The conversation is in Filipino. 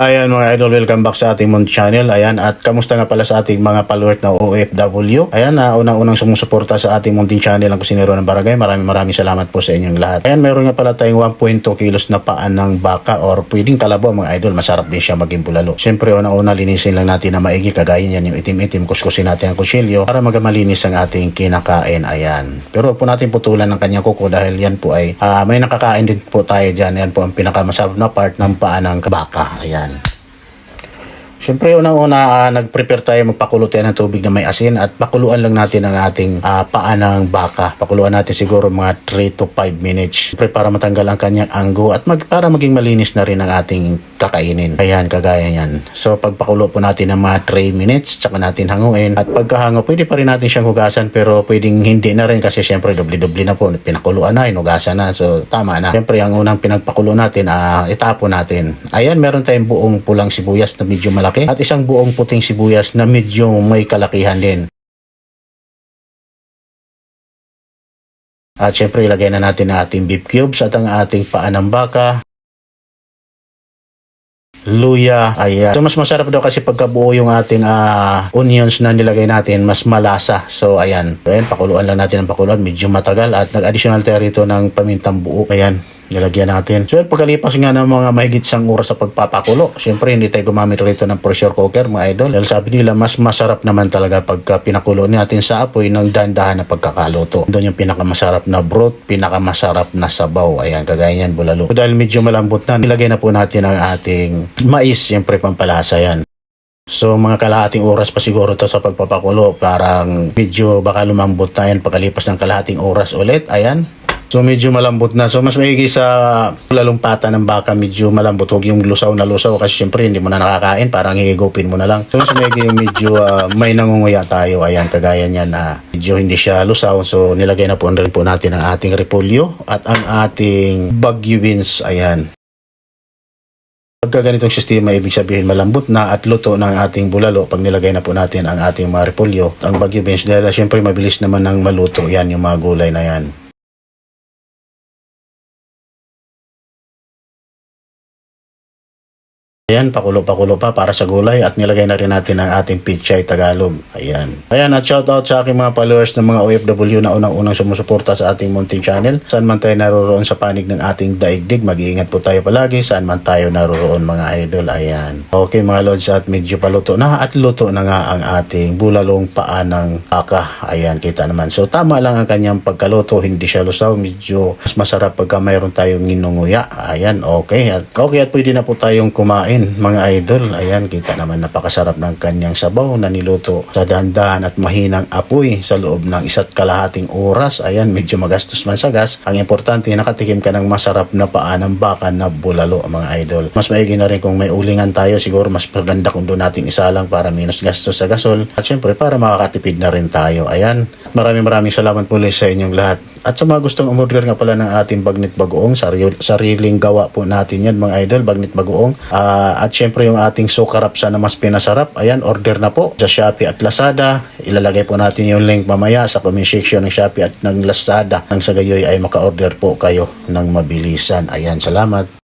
Ayan mga idol, welcome back sa ating Mont Channel. Ayan, at kamusta nga pala sa ating mga followers na OFW. Ayan, na unang-unang sumusuporta sa ating Munting Channel ang kusinero ng barangay. Maraming maraming salamat po sa inyong lahat. Ayan, meron nga pala tayong 1.2 kilos na paan ng baka or pwedeng talabo mga idol. Masarap din siya maging bulalo. Siyempre, unang-una linisin lang natin na maigi. Kagaya yan yung itim-itim. Kuskusin natin ang kutsilyo para magamalinis ang ating kinakain. Ayan. Pero po natin putulan ng kanyang kuko dahil yan po ay ah, may nakakain din po tayo dyan. Yan po ang pinakamasarap na part ng paa ng baka. Ayan. Ayan. Siyempre, unang-una, ah, nag-prepare tayo magpakulo tayo ng tubig na may asin at pakuluan lang natin ang ating ah, paa ng baka. Pakuluan natin siguro mga 3 to 5 minutes. Siyempre, para matanggal ang kanyang anggo at mag, para maging malinis na rin ang ating kakainin. Ayan, kagaya yan. So, pagpakulo po natin ng mga 3 minutes, tsaka natin hanguin. At pagkahango, pwede pa rin natin siyang hugasan pero pwedeng hindi na rin kasi siyempre dubli-dubli na po. Pinakuluan na, hinugasan na. So, tama na. Siyempre, ang unang pinagpakulo natin, ah, itapo natin. Ayan, meron tayong buong pulang sibuyas na medyo malaki at isang buong puting sibuyas na medyo may kalakihan din. At syempre ilagay na natin ang ating beef cubes at ang ating paa ng baka. Luya, ayan. So mas masarap daw kasi pagkabuo yung ating ah, onions na nilagay natin, mas malasa. So ayan, ayan, pakuluan lang natin ang pakuluan, medyo matagal at nag-additional tayo rito ng pamintang buo. Ayan, nilagyan natin. So pagkalipas nga ng mga mahigit sang oras sa pagpapakulo, syempre hindi tayo gumamit rito ng pressure cooker mga idol. Dahil sabi nila mas masarap naman talaga pagka pinakulo natin sa apoy ng dahan-dahan na pagkakaluto. Doon yung pinakamasarap na broth, pinakamasarap na sabaw. Ayan, kagaya yan bulalo. So, dahil medyo malambot na, nilagay na po natin ang ating mais, syempre pampalasa yan. So mga kalahating oras pa siguro to sa pagpapakulo. Parang medyo baka lumambot na yan pagkalipas ng kalahating oras ulit. Ayan. So medyo malambot na. So mas maigi sa lalumpata ng baka medyo malambot. Huwag yung lusaw na lusaw kasi syempre hindi mo na nakakain. Parang higupin mo na lang. So mas maigi yung medyo ah, may nangunguya tayo. Ayan kagaya niyan na medyo hindi siya lusaw. So nilagay na po rin po natin ang ating repolyo at ang ating bagyo. Ayan. Pagka ganitong sistema, ibig sabihin malambot na at luto ng ating bulalo pag nilagay na po natin ang ating mga repolyo. Ang bagyo beans dahil syempre mabilis naman ng maluto yan yung mga gulay na yan. Ayan, pakulo-pakulo pa para sa gulay at nilagay na rin natin ang ating pichay Tagalog. Ayan. Ayan, at shoutout sa aking mga followers ng mga OFW na unang-unang sumusuporta sa ating Munting Channel. Saan man tayo naroroon sa panig ng ating daigdig, mag-iingat po tayo palagi. Saan man tayo naroroon mga idol. Ayan. Okay mga lods at medyo paluto na at luto na nga ang ating bulalong paa ng aka. Ayan, kita naman. So tama lang ang kanyang pagkaluto. Hindi siya lusaw. Medyo mas masarap pagka mayroon tayong ninunguya. Ayan, okay. Okay, at pwede na po tayong kumain mga idol. Ayan, kita naman napakasarap ng kanyang sabaw na niluto sa dahan-dahan at mahinang apoy sa loob ng isa't kalahating oras. Ayan, medyo magastos man sa gas. Ang importante, nakatikim ka ng masarap na paa ng baka na bulalo mga idol. Mas maigi na rin kung may ulingan tayo. Siguro mas maganda kung doon natin isa lang para minus gastos sa gasol. At syempre, para makakatipid na rin tayo. Ayan, maraming maraming salamat muli sa inyong lahat. At sa mga gustong umorder nga pala ng ating bagnit bagoong, sarili, sariling gawa po natin yan mga idol, bagnit bagoong. Ah, at syempre yung ating sukarapsa na mas pinasarap, ayan, order na po sa Shopee at Lazada. Ilalagay po natin yung link mamaya sa comment section ng Shopee at ng Lazada. Nang sa gayoy ay maka-order po kayo ng mabilisan. Ayan, salamat.